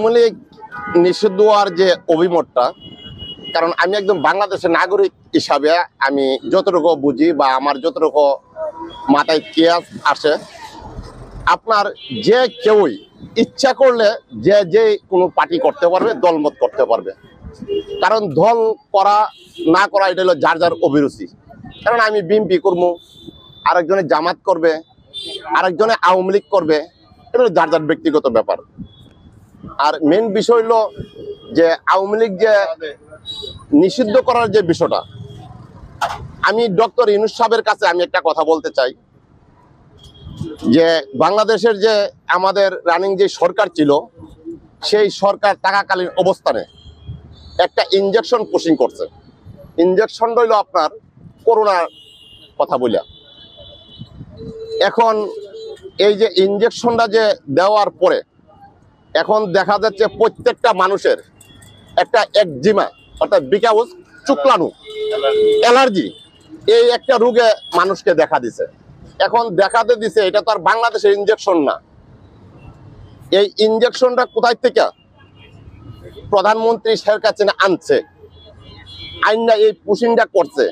আওয়ামী লীগ নিষিদ্ধ হওয়ার যে অভিমতটা, কারণ আমি একদম বাংলাদেশের নাগরিক হিসাবে আমি যতটুকু বুঝি বা আমার যতটুকু মাথায় কেয়াস আসে আপনার যে কেউই ইচ্ছা করলে যে যে কোনো পার্টি করতে পারবে, দলমত করতে পারবে। কারণ দল করা, না করা, এটা হলো যার যার অভিরুচি। কারণ আমি বিএনপি করব, আরেকজনে জামাত করবে, আরেকজনে আওয়ামী লীগ করবে, এটা হলো যার যার ব্যক্তিগত ব্যাপার। আর মেন বিষয় হলো যে আওয়ামী লীগ যে নিষিদ্ধ করার যে বিষয়টা, আমি ডক্টর ইনুস সাহেবের কাছে আমি একটা কথা বলতে চাই। যে বাংলাদেশের যে আমাদের রানিং যে সরকার ছিল, সেই সরকার টাকাকালীন অবস্থানে একটা ইঞ্জেকশন পুশিং করছে। ইনজেকশন রইল আপনার করোনার কথা বলিয়া এখন এই যে ইঞ্জেকশনটা যে দেওয়ার পরে এখন দেখা যাচ্ছে প্রত্যেকটা মানুষের একটা একজিমা, অর্থাৎ বিকাউজ চুকলানু অ্যালার্জি, এই একটা রোগে মানুষকে দেখা দিছে। এখন দেখাতে দিছে, এটা তো আর বাংলাদেশের ইঞ্জেকশন না। এই ইঞ্জেকশনটা কোথায় থেকে প্রধানমন্ত্রী শেখ হাসিনা আনছে? আইনটা এই পুশিংটা করছে।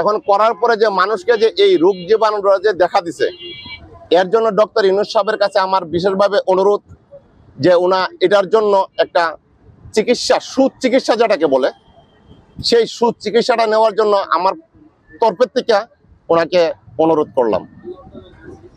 এখন করার পরে যে মানুষকে যে এই রোগ জীবাণুরা যে দেখা দিছে, এর জন্য ডক্টর ইনুস সাহেবের কাছে আমার বিশেষভাবে অনুরোধ যে ওনা এটার জন্য একটা চিকিৎসা, সুচিকিৎসা যেটাকে বলে, সেই সুচিকিৎসাটা নেওয়ার জন্য আমার তরফের থেকে ওনাকে অনুরোধ করলাম।